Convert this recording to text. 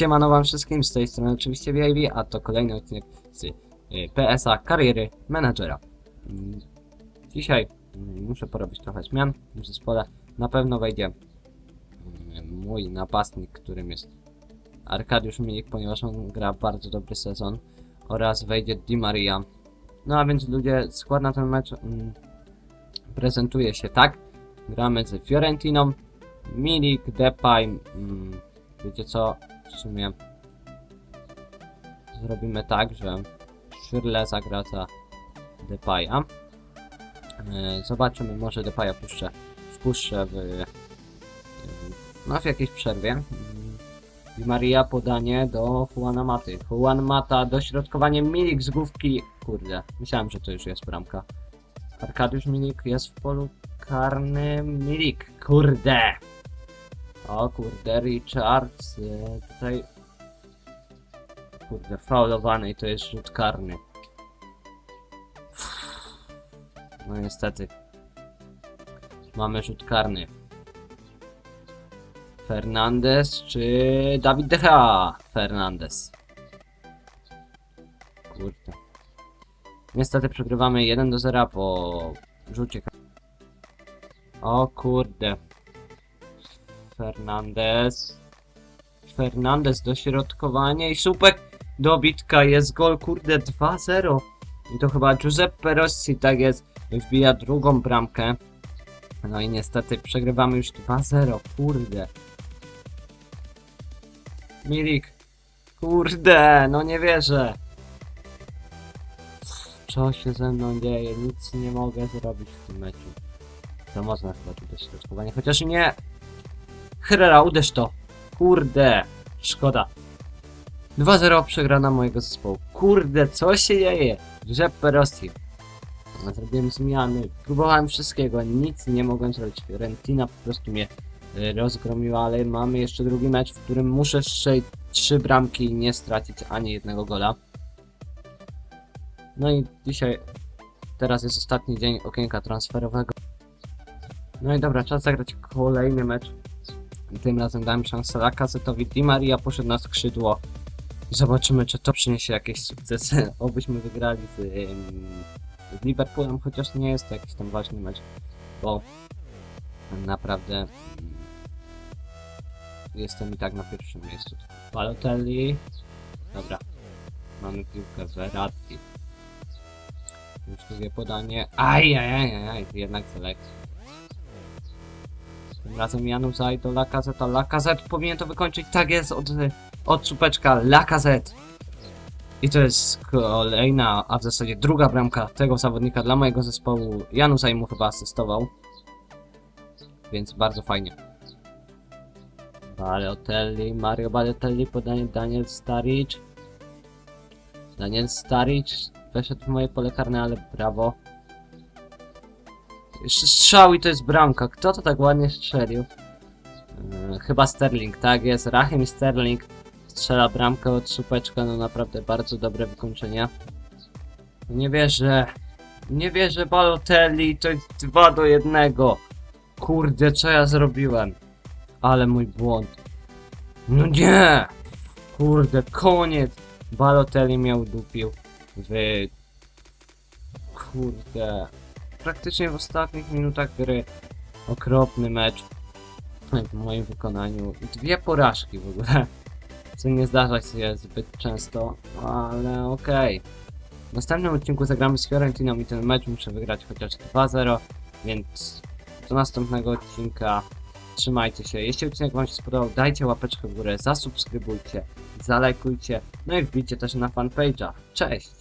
Siemano wam wszystkim, z tej strony oczywiście VIV, a to kolejny odcinek z y, PSA Kariery Menadżera. Mm, Dzisiaj mm, muszę porobić trochę zmian w zespole. Na pewno wejdzie mm, mój napastnik, którym jest Arkadiusz Milik, ponieważ on gra bardzo dobry sezon oraz wejdzie Di Maria. No a więc ludzie, skład na ten mecz prezentuje się tak. Gramy z Fiorentiną, Milik, Depay, wiecie co, w sumie zrobimy tak, że Szyrle zagra za Depaya. E, Zobaczymy, może Depaya puszczę, wpuszczę w, no, w jakiejś przerwie. Di Maria podanie do Juana Maty. Juan Mata, dośrodkowanie Milik z główki. Kurde, myślałem, że to już jest bramka. Arkadiusz Milik jest w polu karnym. Milik, kurde! O kurde, Richards e, tutaj... Kurde, faulowany i to jest rzut karny. No niestety. Mamy rzut karny. Fernandez czy Dawid De Gea? Fernandez. Kurde. Niestety przegrywamy 1 do 0 po rzucie. O kurde. Fernandez. Fernandez dośrodkowanie i słupek dobitka jest gol kurde 2-0. I to chyba Giuseppe Rossi tak jest. Wbija drugą bramkę. No i niestety przegrywamy już 2-0. Kurde. Milik. Kurde, no nie wierzę. Co się ze mną dzieje? Nic nie mogę zrobić w tym meczu. To można chyba tu dośrodkowanie, chociaż nie. Herrera, uderz to! Kurde! Szkoda. 2-0 przegrana mojego zespołu. Kurde, co się dzieje? Giuseppe Rossi. No, Zrobiłem zmiany, próbowałem wszystkiego, nic nie mogłem zrobić. Fiorentina po prostu mnie y, rozgromiła, ale mamy jeszcze drugi mecz, w którym muszę strzelić trzy bramki i nie stracić ani jednego gola. No i dzisiaj, teraz jest ostatni dzień okienka transferowego. No i dobra, czas zagrać kolejny mecz. Tym razem dałem szansę Lakazetowi. Di Maria poszedł na skrzydło. Zobaczymy, czy to przyniesie jakieś sukcesy. Obyśmy wygrali z, z Liverpoolem, chociaż nie jest to jakiś tam ważny mecz, bo naprawdę mm, jestem i tak na pierwszym miejscu. Balotelli. Dobra. Mamy piłkę z. Już drugie podanie. Aj, aj, aj, aj, aj. jednak selekcja. Razem Janus do Lacazette. Lacazette powinien to wykończyć. Tak jest, od, od czupeczka Lacazette. I to jest kolejna, a w zasadzie druga bramka tego zawodnika dla mojego zespołu. Janus mu chyba asystował. Więc bardzo fajnie. Balotelli, Mario Balotelli, podanie Daniel Staric. Daniel Staric weszedł w moje pole karne, ale brawo. Jeszcze strzał i to jest bramka. Kto to tak ładnie strzelił? Yy, chyba Sterling, tak jest. Rahim Sterling strzela bramkę od słupeczka. No naprawdę bardzo dobre wykończenie. Nie wierzę. Nie wierzę Balotelli. To jest 2 do 1. Kurde, co ja zrobiłem? Ale mój błąd. No nie! Kurde, koniec. Balotelli miał dupił w... Kurde praktycznie w ostatnich minutach gry okropny mecz w moim wykonaniu. Dwie porażki w ogóle, co nie zdarza się zbyt często, ale okej. W następnym odcinku zagramy z Fiorentiną i ten mecz muszę wygrać chociaż 2-0, więc do następnego odcinka trzymajcie się. Jeśli odcinek Wam się spodobał, dajcie łapeczkę w górę, zasubskrybujcie, zalajkujcie, no i wbijcie też na fanpage'a. Cześć!